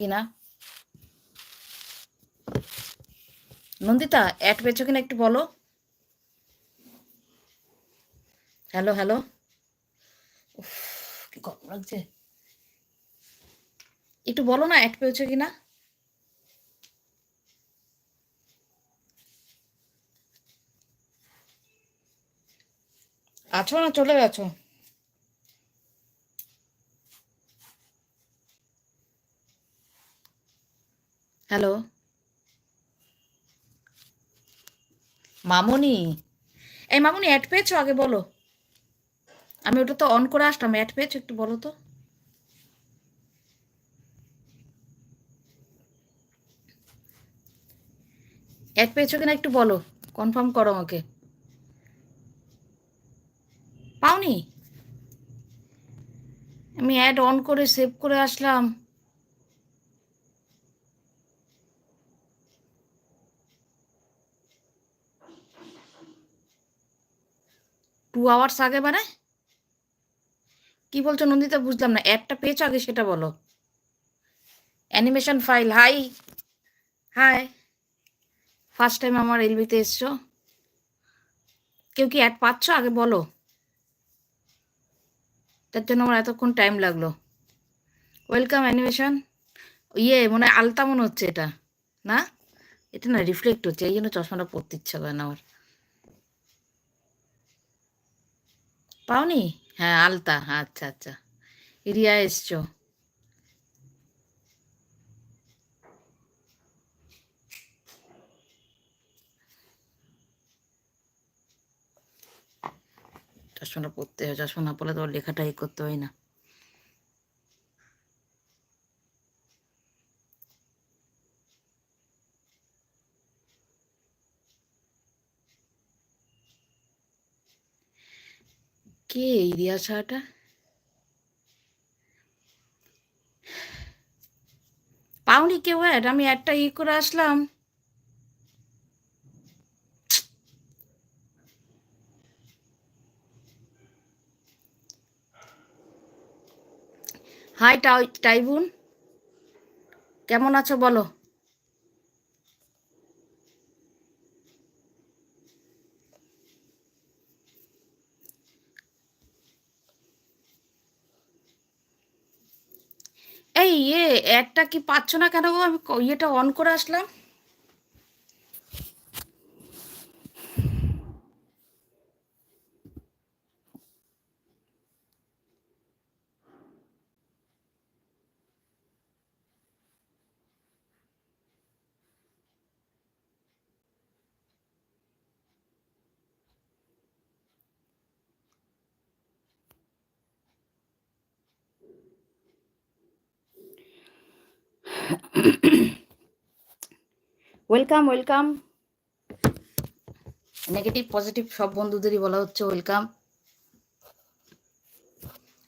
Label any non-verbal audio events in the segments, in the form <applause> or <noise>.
কিনা নন্দিতা, অ্যাড পেয়েছ কিনা একটু বলো। Hello hello. কি গরম লাগছে। একটু বলো না, অ্যাড পেয়েছ কিনা। আছো না, চলে গেছো। হ্যালো। মামুনি। এই মামুনি অ্যাড পেয়েছ? আগে বলো। আমি ওটা তো অন করে আসলাম অ্যাড পেয়েছ একটু বলো তো। অ্যাড পেয়েছ কিনা একটু বলো কনফার্ম করো আমাকে। পাওনি আমি অ্যাড অন করে সেভ করে আসলাম। টু আওয়ার্স আগে মানে কি বলছো নন্দিতা? বুঝলাম না। অ্যাডটা পেয়েছ আগে সেটা বলো। Animation file hi hi first time আমার এলবিতে এসছো। কেউ কি অ্যাড পাচ্ছ? আগে বলো। তার জন্য আমার এতক্ষণ টাইম লাগল। ওয়েলকাম অ্যানিমেশন ইয়ে মনে হয় আলতা মনে হচ্ছে এটা। না? এটা না রিফ্লেক্ট হচ্ছে, এই জন্য চশমাটা পরতে ইচ্ছা করে না আমার। পাওনি? হ্যাঁ আলতা। আচ্ছা আচ্ছা। রিয়া এসছো। চশমাটা পড়তে হয় চশমা না পড়লে তো লেখাটা ই করতে হয় না। কে এই রিয়া ছাড়াটা পাওনি কেউ অ্যাড আমি একটা ই করে আসলাম। হাই টাই, টাইবুন। কেমন আছো বলো? এই ইয়ে একটা কি পাচ্ছ না কেন গো? আমি ইয়েটা অন করে আসলাম। ওয়েলকাম ওয়েলকাম নেগেটিভ পজিটিভ সব বন্ধুদেরই বলা হচ্ছে ওয়েলকাম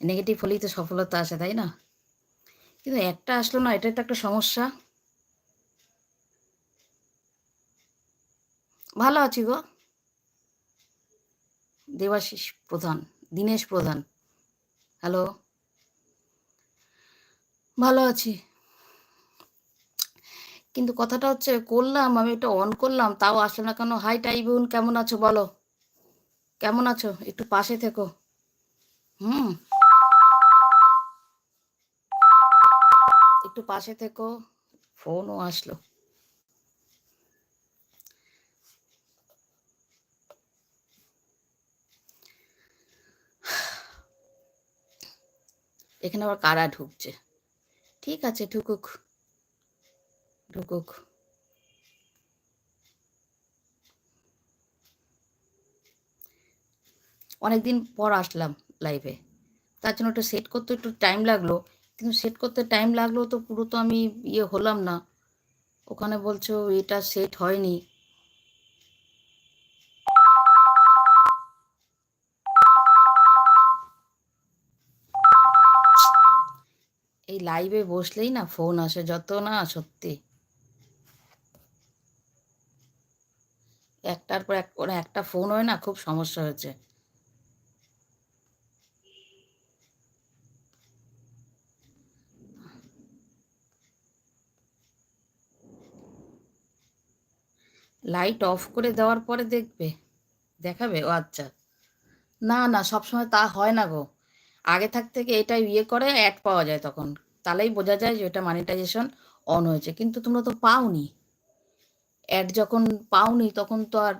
নেগেটিভ হলেই তো সফলতা আসে, তাই না? কিন্তু একটা আসলো না, এটাই তো একটা সমস্যা। ভালো আছি গো। দেবাশিস প্রধান, দীনেশ প্রধান। হ্যালো ভালো আছি। কিন্তু কথাটা হচ্ছে, করলাম, আমি এটা অন করলাম, তাও আসলো না কেন? হাই টাইবুন কেমন আছো বলো? কেমন আছো? একটু পাশে থেকো। হুম। একটু পাশে থেকো ফোনও আসলো। এখানে আবার কারা ঢুকছে? ঠিক আছে, ঢুকুক। ঢুকুক। অনেকদিন পর আসলাম লাইভে তার জন্য একটু সেট করতে একটু টাইম লাগল। কিন্তু সেট করতে টাইম লাগল তো পুরো তো আমি ইয়ে হলাম না। ওখানে বলছো এটা সেট হয়নি। এই লাইভে বসলেই না ফোন আসে, যত না সত্যি। একটার পর এক, ওরা একটা ফোন হয় না, খুব সমস্যা হয়েছে। লাইট অফ করে দেওয়ার পরে দেখবে, দেখাবে? ও আচ্ছা। না না, সবসময় তা হয় না গো। আগে থাক থেকে এটা ইয়ে করে অ্যাড পাওয়া যায় তখন। তাহলেই বোঝা যায় যে এটা মানিটাইজেশন অন হয়েছে। কিন্তু তোমরা তো পাওনি। অ্যাড যখন পাওনি তখন তো আর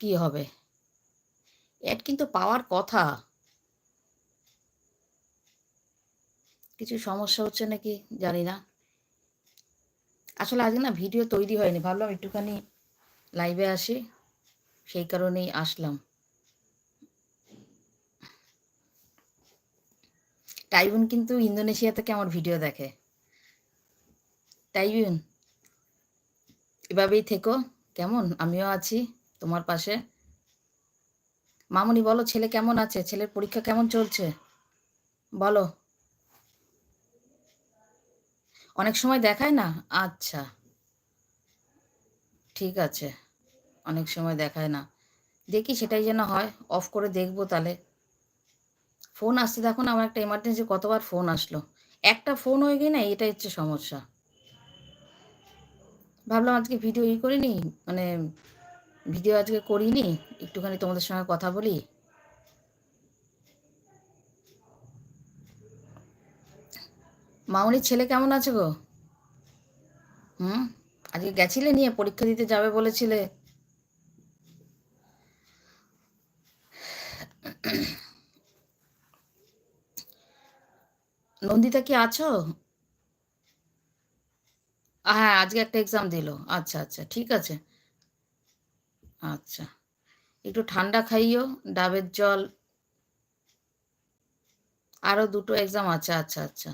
কি হবে? অ্যাড কিন্তু পাওয়ার কথা। কিছু সমস্যা হচ্ছে নাকি? জানি না। আসলে আজকে না ভিডিও তৈরি হয়নি, ভাবলাম একটুখানি লাইভে আসি। সেই কারণেই আসলাম। টাইবুন কিন্তু ইন্দোনেশিয়া থেকে আমার ভিডিও দেখে। টাইবুন এভাবেই থেকো। কেমন? আমিও আছি তোমার পাশে। মামুনি, বলো ছেলে কেমন আছে? ছেলের পরীক্ষা কেমন চলছে? বলো। অনেক সময় দেখায় না? আচ্ছা। ঠিক আছে। অনেক সময় দেখায় না। দেখি সেটাই যেন হয়। অফ করে দেখব তাহলে। ফোন আসছে দেখো না, আমার একটা এমার্জেন্সি কতবার ফোন আসলো। একটা ফোন হয়ে গিয়ে না, এটাই হচ্ছে সমস্যা। ভাবলাম আজকে ভিডিও ই করিনি মানে ভিডিও আজকে করিনি, একটুখানি তোমাদের সঙ্গে কথা বলি। মামনির ছেলে কেমন আছে গো? হুম? আজকে গেছিলে নিয়ে? পরীক্ষা দিতে যাবে বলেছিলে। নন্দিতা কি আছো? হ্যাঁ আজকে একটা এক্সাম দিল। আচ্ছা আচ্ছা ঠিক আছে। আচ্ছা একটু ঠান্ডা খাইও, ডাবের জল। আরও দুটো এক্সাম আছে আচ্ছা আচ্ছা।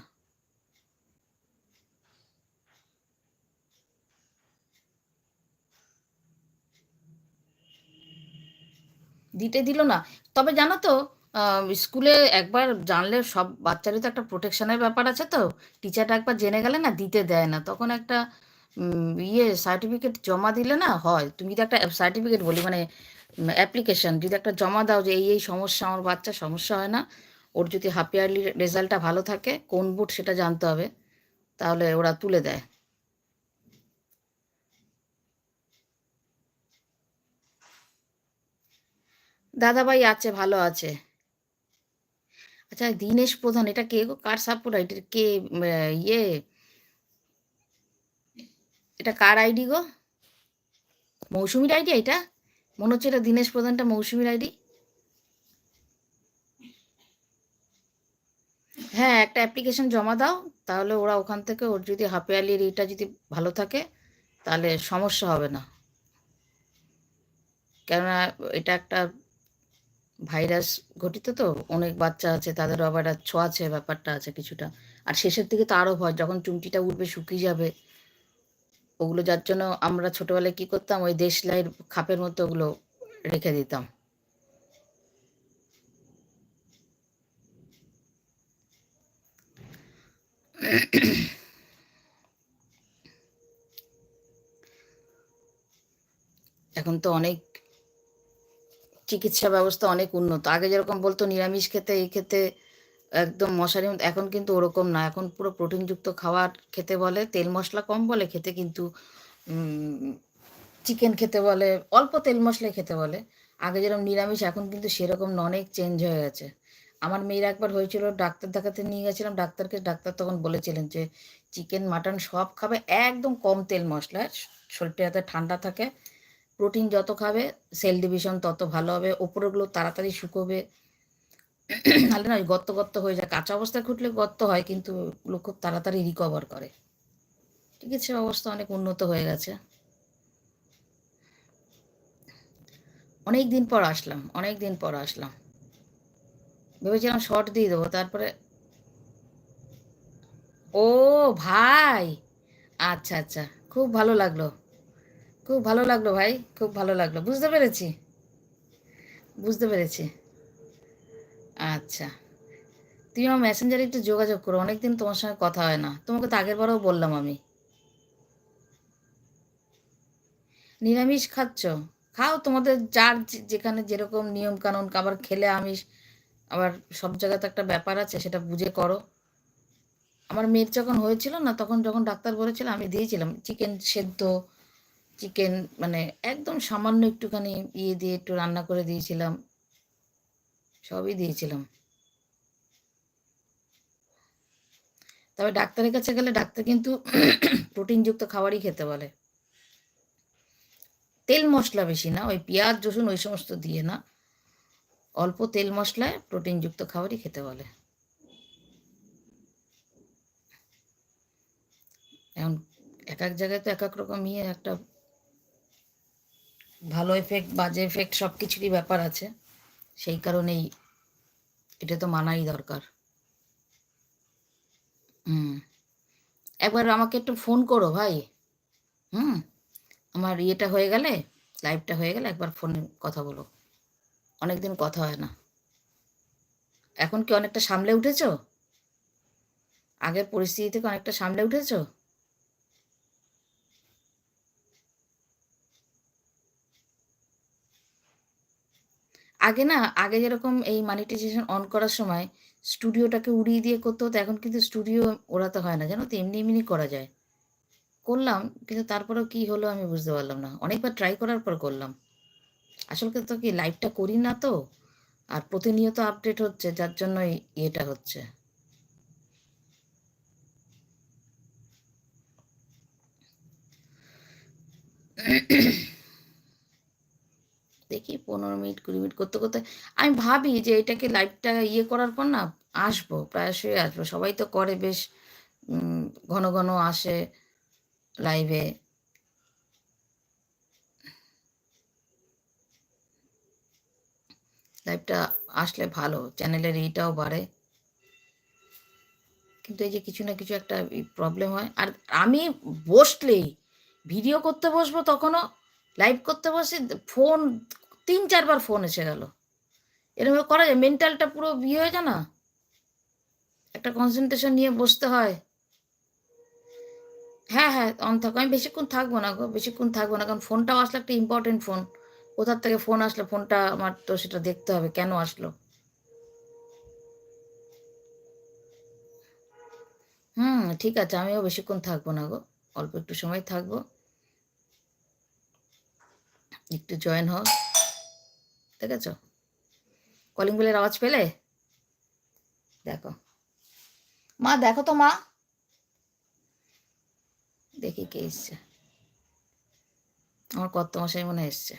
দিতে দিল না। তবে জানো তো স্কুলে একবার জানলে সব বাচ্চারই তো একটা প্রোটেকশনের ব্যাপার আছে তো। টিচারটা একবার জেনে গেলে না, দিতে দেয় না। তখন একটা ইয়ে সার্টিফিকেট জমা দিলে না হয়। তুমি যদি একটা সার্টিফিকেট বলি মানে অ্যাপ্লিকেশন যদি একটা জমা দাও যে এই এই সমস্যা, আমার বাচ্চার সমস্যা হয় না, ওর যদি হাফ ইয়ারলি রেজাল্টটা ভালো থাকে, কোন বুট সেটা জানতে হবে, তাহলে ওরা তুলে দেয়। দাদাভাই আছে, ভালো আছে। আচ্ছা দীনেশ প্রধান, এটা কে কার সাপোর্ট এটা কে ইয়ে? এটা কার আইডি গো? মৌসুমীর আইডি এটা? মনে হচ্ছে এটা দীনেশ প্রধানটা মৌসুমীর আইডি। হ্যাঁ একটা অ্যাপ্লিকেশন জমা দাও, তাহলে ওরা ওখান থেকে ওর যদি হাফ ইয়ারলির এটা যদি ভালো থাকে, তাহলে সমস্যা হবে না। কেননা, এটা একটা ভাইরাস ঘটিত তো? অনেক বাচ্চা আছে তাদের আবার ছোঁয়াছে ব্যাপারটা আছে কিছুটা। আর শেষের দিকে তো আরও ভয়, যখন চুমটিটা উঠবে, শুকিয়ে যাবে। ওগুলো যার জন্য আমরা ছোটবেলায় কি করতাম? ওই দেশ দেশলাইয়ের খাপের মতো ওগুলো রেখে দিতাম। এখন তো অনেক চিকিৎসা ব্যবস্থা অনেক উন্নত। আগে যেরকম বলতো নিরামিষ খেতে, এই খেতে একদম মশারি এখন কিন্তু ওরকম না। এখন পুরো প্রোটিনযুক্ত খাবার খেতে বলে, তেল মশলা কম বলে, খেতে কিন্তু চিকেন খেতে বলে, অল্প তেল মশলা খেতে বলে। আগে যেরকম নিরামিষ, এখন কিন্তু সেরকম অনেক চেঞ্জ হয়ে গেছে। আমার মেয়ের একবার হয়েছিল, ডাক্তার দেখাতে নিয়ে গেছিলাম, ডাক্তারকে, ডাক্তার তখন বলেছিলেন যে, চিকেন, মাটন সব খাবে, একদম কম তেল মশলা শরীরটা যাতে ঠান্ডা থাকে প্রোটিন যত খাবে সেল ডিভিশন তত ভালো হবে, ওপরেগুলো তাড়াতাড়ি শুকোবে। <clears throat> তাহলে না গত্ত গত্ত হয়ে যায়। কাঁচা অবস্থায় খুঁটলে গত্ত হয়, কিন্তু ওগুলো খুব তাড়াতাড়ি রিকভার করে। চিকিৎসা ব্যবস্থা অনেক উন্নত হয়ে গেছে। অনেক দিন পর আসলাম অনেক দিন পর আসলাম। ভেবেছিলাম শর্ট দিয়ে দেবো, তারপরে ও ভাই! আচ্ছা আচ্ছা খুব ভালো লাগল। খুব ভালো লাগল ভাই, খুব ভালো লাগল। বুঝতে পেরেছি? বুঝতে পেরেছি। আচ্ছা। তুমি আমার মেসেঞ্জারে একটু যোগাযোগ করো, অনেকদিন তোমার সঙ্গে কথা হয় না। তোমাকে তো আগের বারও বললাম আমি। নিরামিষ খাচ্ছ? খাও, তোমাদের যার যেখানে যেরকম নিয়ম কানুন আবার খেলে আমিষ, আবার সব জায়গাতে একটা ব্যাপার আছে, সেটা বুঝে করো। আমার মেয়ের যখন হয়েছিল না, তখন যখন ডাক্তার বলেছিল, আমি দিয়েছিলাম। চিকেন সেদ্ধ চিকেন মানে একদম সামান্য একটুখানি ইয়ে দিয়ে একটু রান্না করে দিয়েছিলাম। সবই দিয়েছিলাম। তবে ডাক্তারের কাছে গেলে ডাক্তার কিন্তু <clears throat> প্রোটিনযুক্ত খাবারই খেতে বলে। তেল মশলা বেশি না, ওই পেঁয়াজ, রসুন ওই সমস্ত দিয়ে না। অল্প তেল মশলায় প্রোটিনযুক্ত খাবারই খেতে বলে। এখন এক এক জায়গায় তো এক এক রকম ইয়ে একটা ভালো এফেক্ট বাজে এফেক্ট সব কিছুরই ব্যাপার আছে। সেই কারণেই এটা তো মানাই দরকার। হুম। একবার আমাকে একটু ফোন করো ভাই। হুম? আমার ইয়েটা হয়ে গেলে লাইভটা হয়ে গেলে একবার ফোনে কথা বলো। অনেকদিন কথা হয় না। এখন কি অনেকটা সামলে উঠেছো? আগের পরিস্থিতি থেকে অনেকটা সামলে উঠেছো? আগে না, আগে যেরকম এই মানিটাইজেশন অন করার সময় স্টুডিওটাকে উড়িয়ে দিয়ে করতে হতো, এখন কিন্তু স্টুডিও ওড়াতে হয় না, জানো তো? এমনি এমনি করা যায়। করলাম, কিন্তু তারপরেও কি হলো আমি বুঝতে পারলাম না। অনেকবার ট্রাই করার পর করলাম। আসলে তো কি লাইভটা করি না তো, আর প্রতিনিয়ত আপডেট হচ্ছে, যার জন্য ইয়েটা হচ্ছে। দেখি পনেরো মিনিট, কুড়ি মিনিট করতে করতে আমি ভাবি যে এটাকে লাইভটা ইয়ে করার পর না আসব, প্রায়শই আসব। সবাই তো করে বেশ ঘন ঘন আসে লাইভে লাইভটা আসলে ভালো চ্যানেলের এইটাও বাড়ে। কিন্তু এই যে কিছু না কিছু একটা প্রবলেম হয়। আর আমি বসলেই ভিডিও করতে বসবো তখনও লাইভ করতে বসে ফোন তিন চারবার ফোন এসে গেল। এরকম করা যায়? মেন্টালটা পুরো বিয়ে হয়ে যায় না? একটা কনসেন্ট্রেশন নিয়ে বসতে হয়। হ্যাঁ হ্যাঁ অন থাকো, আমি বেশিক্ষণ থাকব না গো, বেশিক্ষণ থাকব না, কারণ ফোনটাও আসলে একটা ইম্পর্টেন্ট ফোন কোথার থেকে ফোন আসলে ফোনটা আমার তো সেটা দেখতে হবে, কেন আসলো? হুম, ঠিক আছে, আমিও বেশিক্ষণ থাকব না গো, অল্প একটু সময় থাকব। একটু জয়েন হোক। আছে কলিং বেলের আওয়াজ পেলে? দেখো। মা, দেখো তো মা। দেখি কে এসছে। আমার কত মশাই মনে এসছে।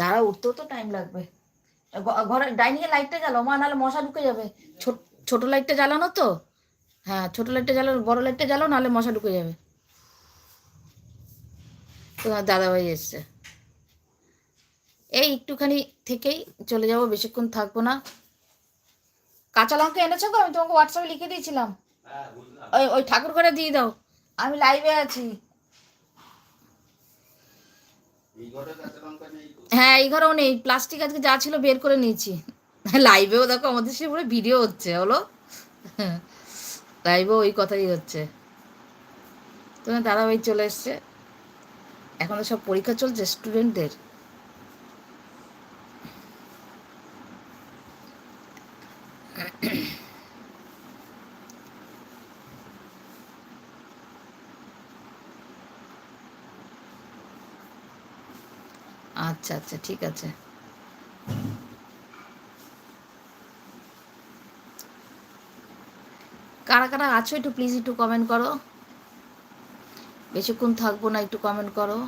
দাঁড়া উঠতেও তো টাইম লাগবে। ঘরে ডাইনিং এর লাইটটা জ্বালো মা, নাহলে মশা ঢুকে যাবে। ছোট লাইটটা জ্বালানো তো। হ্যাঁ ছোট লাইটটা জ্বালানো বড় লাইটটা জ্বালাও নাহলে মশা ঢুকে যাবে। তোমার দাদাভাই এসছে। এই একটুখানি থেকেই চলে যাব বেশিক্ষণ থাকব না। কাঁচা লঙ্কা এনেছো গো? আমি তোমাকে হোয়াটসঅ্যাপে লিখে দিয়েছিলাম। ওই ওই ঠাকুর ঘরে দিয়ে দাও। আমি লাইভে আছি। হ্যাঁ এই ঘরেও নেই। প্লাস্টিক আজকে যা ছিল বের করে নিয়েছি। <laughs> লাইভেও দেখো আমাদের সে পুরো ভিডিও হচ্ছে হলো লাইভেও ওই কথাই হচ্ছে। তোমার দাদাভাই চলে এসছে। এখন তো সব পরীক্ষা চলছে স্টুডেন্টদের আচ্ছা আচ্ছা ঠিক আছে। কারা কারা আছো একটু প্লিজ একটু কমেন্ট করো। বেশিক্ষণ থাকব না একটু কমেন্ট করো।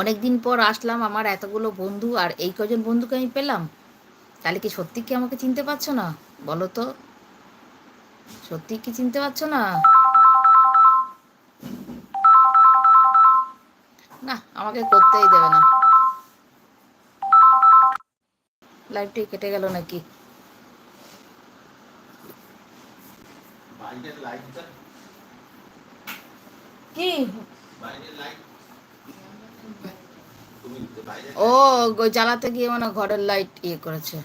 অনেক দিন পর আসলাম আমার এতগুলো বন্ধু আর এই কজন বন্ধুকে আমি পেলাম। তাহলে কি সত্যি কি আমাকে চিনতে পারছ না? বলো তো। সত্যি কি চিনতে পারছ না? না আমাকে করতেই দেবে না। লাইফটি কেটে গেল নাকি? কি? ও জ্বালাতে গিয়ে মানে ঘরের লাইট ইয়ে করেছে।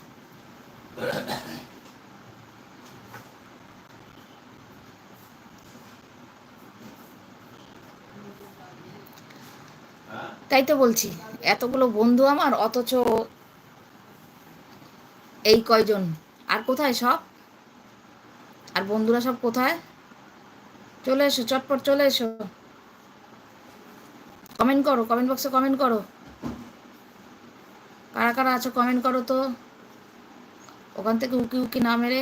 তাই তো বলছি, এতগুলো বন্ধু আমার, অথচ এই কয়জন? আর কোথায় সব? আর বন্ধুরা সব কোথায়? চলে এসো, চটপট চলে এসো। কমেন্ট করো কমেন্ট বক্সে কমেন্ট করো। কারা কারা আছো কমেন্ট করো তো। ওখান থেকে উকি উকি না মেরে।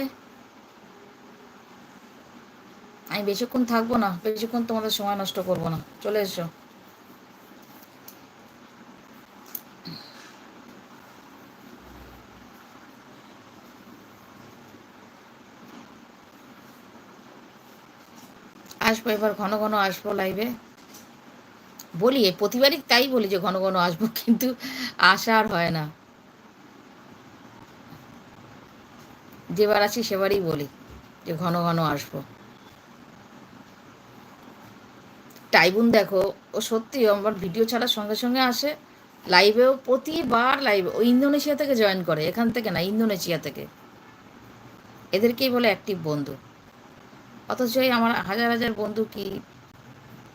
আমি বেশিক্ষণ থাকব না, বেশিক্ষণ তোমাদের সময় নষ্ট করব না। চলে এসো। আসব এবার, ঘন ঘন আসব লাইভে বলি, প্রতিবারই তাই বলি যে ঘন ঘন আসব, কিন্তু আসা আর হয় না। যেবার আসি সেবারই বলি যে ঘন ঘন আসব। টাইবুন দেখো, ও সত্যি আমার ভিডিও ছাড়ার সঙ্গে সঙ্গে আসে। লাইভেও প্রতিবার লাইভে ও ইন্দোনেশিয়া থেকে জয়েন করে, এখান থেকে না, ইন্দোনেশিয়া থেকে। এদেরকেই বলে অ্যাক্টিভ বন্ধু। অথচ আমার হাজার হাজার বন্ধু কি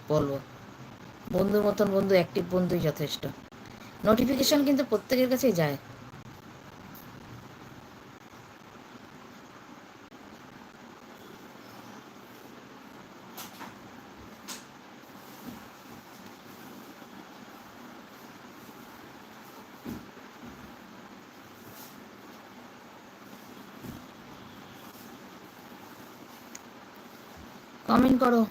বলব? বন্ধুর মতন বন্ধু অ্যাক্টিভ বন্ধুই যথেষ্ট। নোটিফিকেশন কিন্তু প্রত্যেকের কাছেই যায়। কমেন্ট করো।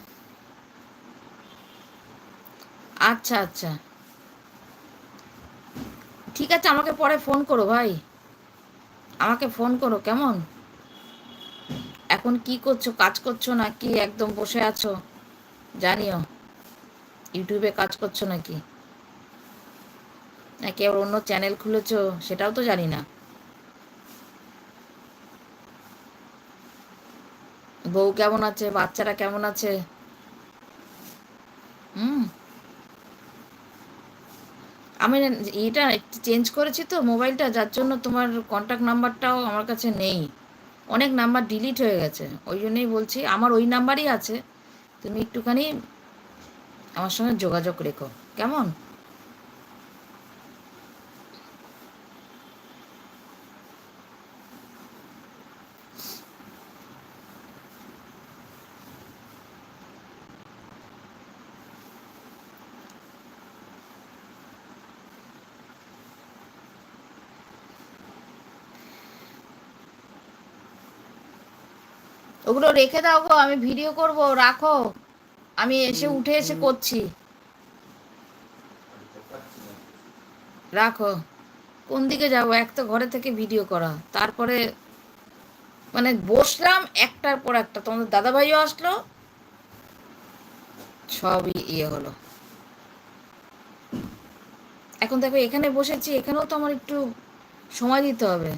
আচ্ছা আচ্ছা। ঠিক আছে, আমাকে পরে ফোন করো ভাই। আমাকে ফোন করো, কেমন? এখন কি করছ, কাজ করছ নাকি একদম বসে আছো? জানিও। ইউটিউবে কাজ করছ নাকি? নাকি আবার অন্য চ্যানেল খুলেছো, সেটাও তো জানি না। কেমন আছে? বাচ্চারা কেমন আছে? হুম। আমি এটা চেঞ্জ করেছি তো মোবাইলটা, যার জন্য তোমার কন্ট্যাক্ট নাম্বারটাও আমার কাছে নেই। অনেক নাম্বার ডিলিট হয়ে গেছে, ওই জন্যই বলছি, আমার ওই নাম্বারই আছে। তুমি একটুখানি আমার সঙ্গে যোগাযোগ রেখো, কেমন? ওগুলো রেখে দাও গো আমি ভিডিও করব রাখো। আমি এসে উঠে এসে করছি। রাখো। কোন দিকে যাব? এক তো ঘরে থেকে ভিডিও করা। তারপরে মানে বসলাম একটার পর একটা। তোমাদের দাদাভাইও আসলো। সবই ইয়ে হলো। এখন দেখো এখানে বসেছি এখানেও তো আমার একটু সময় দিতে হবে।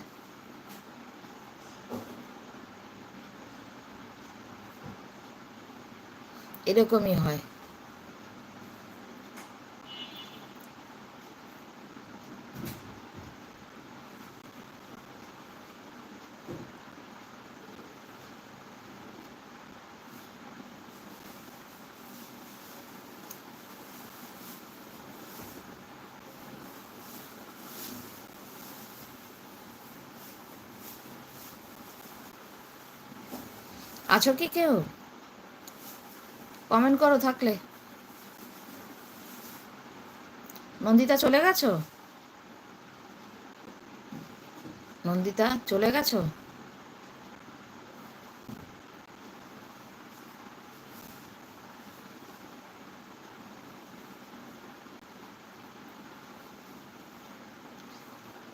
এরকমই হয়। আছো কি কেউ? কমেন্ট করো থাকলে। নন্দিতা চলে গেছো? নন্দিতা চলে গেছো?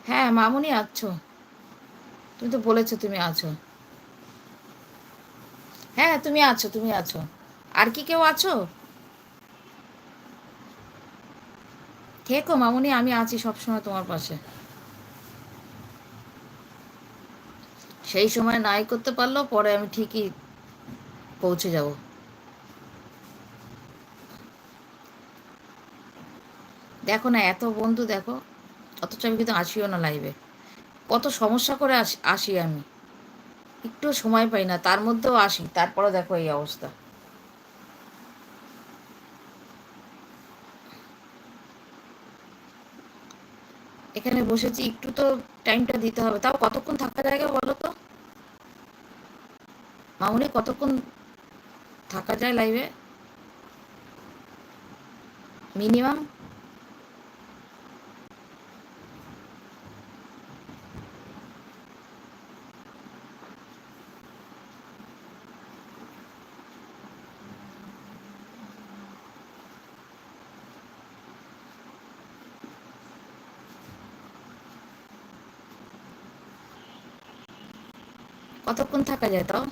হ্যাঁ মামুনি আছো। তুমি তো বলেছ তুমি আছো। হ্যাঁ তুমি আছো তুমি আছো। আর কি কেউ আছো? থেকো মামুনি, আমি আছি সবসময় তোমার পাশে। সেই সময় নাই করতে পারলেও পরে আমি ঠিকই পৌঁছে যাব। দেখো না, এত বন্ধু দেখো, অথচ আমি কিন্তু আসিও না লাইভে কত সমস্যা করে আসি আসি আমি। একটু সময় পাই না, তার মধ্যেও আসি তারপরে দেখো এই অবস্থা। এখানে বসেছি, একটু তো টাইমটা দিতে হবে। তাও কতক্ষণ থাকা জায়গা বলো তো? মামুনি, কতক্ষণ থাকা যায় লাইভে মিনিমাম কতক্ষণ থাকা যায় তাও?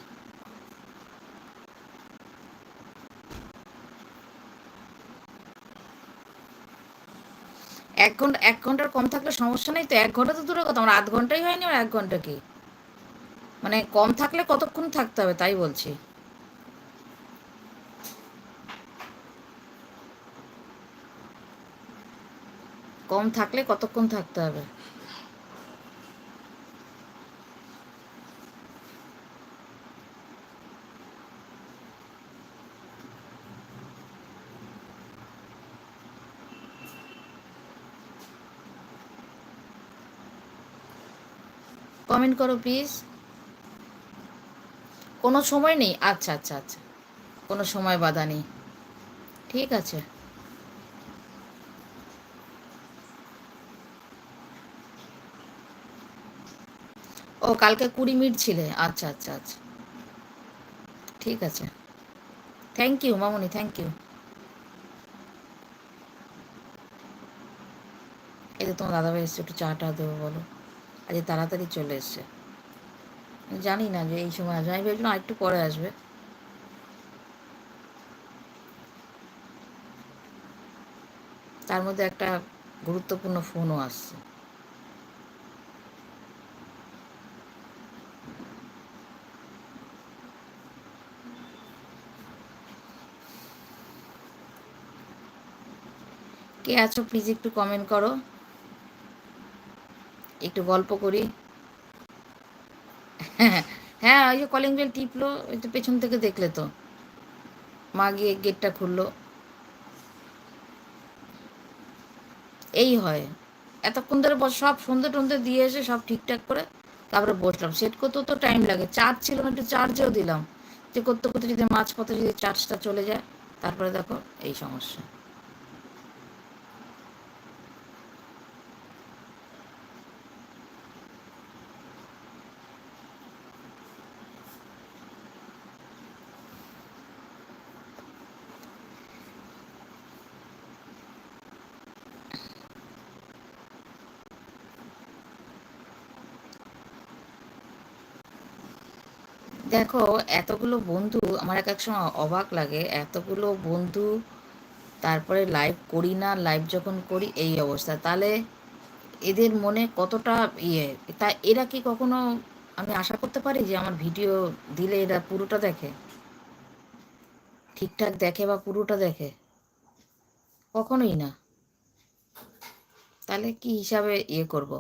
এক ঘণ্টা, এক ঘণ্টার কম থাকলে সমস্যা নেই তো? এক ঘণ্টা তো দূরের কথা, আমার আধ ঘন্টাই হয়নি আর এক ঘণ্টা কি? মানে কম থাকলে কতক্ষণ থাকতে হবে তাই বলছি। কম থাকলে কতক্ষণ থাকতে হবে? কমেন্ট করো প্লিজ কোনো সময় নেই? আচ্ছা আচ্ছা আচ্ছা। কোনো সময় বাধা নেই। ঠিক আছে। ও, কালকে কুড়ি মিনিট ছিলে। আচ্ছা আচ্ছা আচ্ছা। ঠিক আছে। থ্যাংক ইউ মামনি থ্যাংক ইউ এই যে তোমার দাদাভাই এসছে, একটু চা টা দেবো, বলো। আজ তাড়াতাড়ি চলে এসছে। জানি না যে এই সময় আসবে। আমি ভেবেছিলাম একটু পরে আসবে। তার মধ্যে একটা গুরুত্বপূর্ণ ফোনও আসছে। কে আছো প্লিজ একটু কমেন্ট করো। একটু গল্প করি। হ্যাঁ ওই যে কলিং বেল টিপলো, ওই তো পেছন থেকে দেখলে তো। মা গিয়ে গেটটা খুললো। এই হয়। এতক্ষণ ধরে সব সন্ধে টন্ধে দিয়ে এসে সব ঠিকঠাক করে তারপরে বসলাম। সেট করতেও তো টাইম লাগে। চার্জ ছিল না, একটু চার্জেও দিলাম। যে করতে করতে যদি মাছ পথে যদি চার্জটা চলে যায়, তারপরে দেখো এই সমস্যা। দেখো, এতগুলো বন্ধু আমার এক এক সময় অবাক লাগে। এতগুলো বন্ধু তারপরে লাইভ করি না লাইভ যখন করি এই অবস্থা। তাহলে এদের মনে কতটা ইয়ে? তা এরা কি কখনো আমি আশা করতে পারি যে আমার ভিডিও দিলে এরা পুরোটা দেখে? ঠিকঠাক দেখে বা পুরোটা দেখে? কখনোই না। তাহলে কি হিসাবে ইয়ে করব?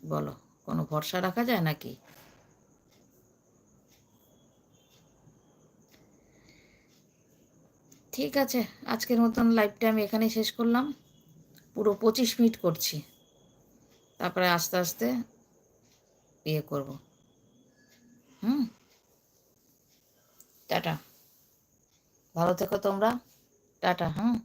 বলো। কোনো ভরসা রাখা যায় নাকি? ঠিক আছে, আজকের মতন লাইভটা আমি এখানেই শেষ করলাম। পুরো পঁচিশ মিনিট করছি। তারপরে আস্তে আস্তে ইয়ে করব। হুম? টাটা। ভালো থেকো তোমরা। টাটা, হুম?